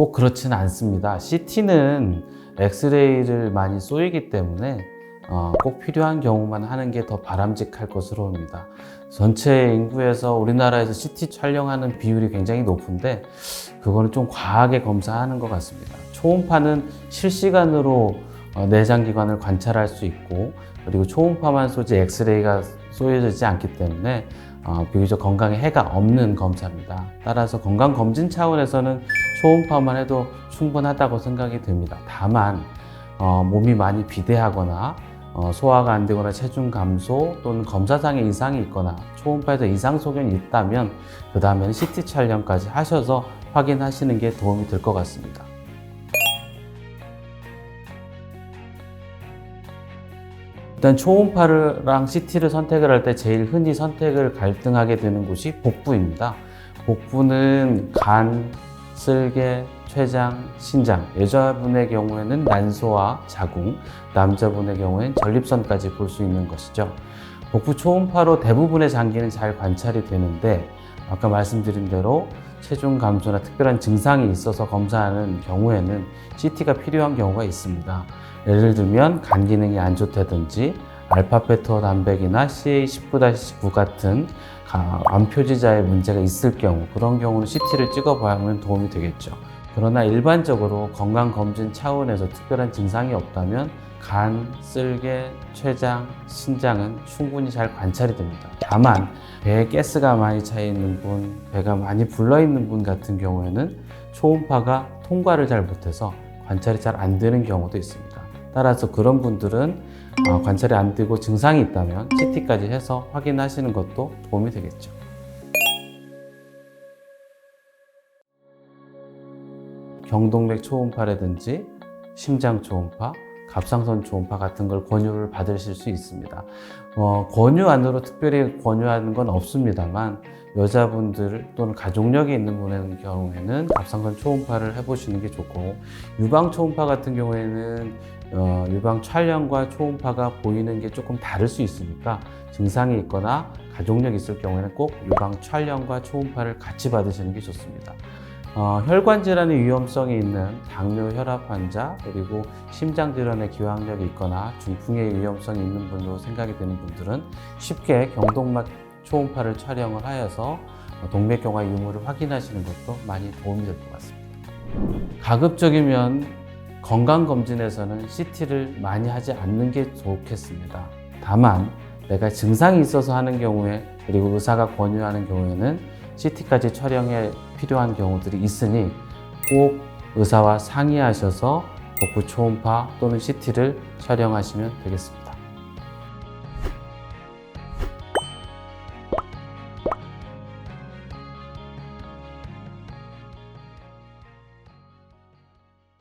꼭 그렇지는 않습니다. CT는 엑스레이를 많이 쏘이기 때문에 어, 꼭 필요한 경우만 하는 게 더 바람직할 것으로 봅니다. 전체 인구에서 우리나라에서 CT 촬영하는 비율이 굉장히 높은데 그거는 좀 과하게 검사하는 것 같습니다. 초음파는 실시간으로 어, 내장기관을 관찰할 수 있고 그리고 초음파만 쏘지 엑스레이가 쏘여지지 않기 때문에 어, 비교적 건강에 해가 없는 검사입니다. 따라서 건강 검진 차원에서는 초음파만 해도 충분하다고 생각이 듭니다. 다만 어, 몸이 많이 비대하거나 어, 소화가 안 되거나 체중 감소 또는 검사상의 이상이 있거나 초음파에서 이상 소견이 있다면 그 다음에는 CT 촬영까지 하셔서 확인하시는 게 도움이 될 것 같습니다. 일단 초음파랑 CT를 선택을 할 때 제일 흔히 선택을 갈등하게 되는 곳이 복부입니다. 복부는 간, 쓸개, 췌장, 신장. 여자분의 경우에는 난소와 자궁, 남자분의 경우에는 전립선까지 볼 수 있는 것이죠. 복부 초음파로 대부분의 장기는 잘 관찰이 되는데 아까 말씀드린 대로 체중 감소나 특별한 증상이 있어서 검사하는 경우에는 CT가 필요한 경우가 있습니다. 예를 들면 간 기능이 안 좋다든지 알파페토 단백이나 CA19-9 같은 가- 암 표지자의 문제가 있을 경우 그런 경우는 CT를 찍어봐야면 도움이 되겠죠. 그러나 일반적으로 건강검진 차원에서 특별한 증상이 없다면 간, 쓸개, 췌장, 신장은 충분히 잘 관찰이 됩니다. 다만 배에 가스가 많이 차 있는 분, 배가 많이 불러 있는 분 같은 경우에는 초음파가 통과를 잘 못해서 관찰이 잘 안 되는 경우도 있습니다. 따라서 그런 분들은 어, 관찰이 안 되고 증상이 있다면 CT까지 해서 확인하시는 것도 도움이 되겠죠. 경동맥 초음파라든지 심장 초음파, 갑상선 초음파 같은 걸 권유를 받으실 수 있습니다. 어, 권유 안으로 특별히 권유하는 건 없습니다만 여자분들 또는 가족력이 있는 분의 경우에는 갑상선 초음파를 해보시는 게 좋고 유방 초음파 같은 경우에는 어, 유방 촬영과 초음파가 보이는 게 조금 다를 수 있으니까 증상이 있거나 가족력 있을 경우에는 꼭 유방 촬영과 초음파를 같이 받으시는 게 좋습니다. 어, 혈관 질환의 위험성이 있는 당뇨 혈압 환자 그리고 심장 질환의 기왕력이 있거나 중풍의 위험성이 있는 분으로 생각이 되는 분들은 쉽게 경동맥 초음파를 촬영을 하여서 어, 동맥경화 유무를 확인하시는 것도 많이 도움이 될 것 같습니다. 가급적이면 건강검진에서는 CT를 많이 하지 않는 게 좋겠습니다. 다만 내가 증상이 있어서 하는 경우에 그리고 의사가 권유하는 경우에는 CT까지 촬영에 필요한 경우들이 있으니 꼭 의사와 상의하셔서 복부 초음파 또는 CT를 촬영하시면 되겠습니다.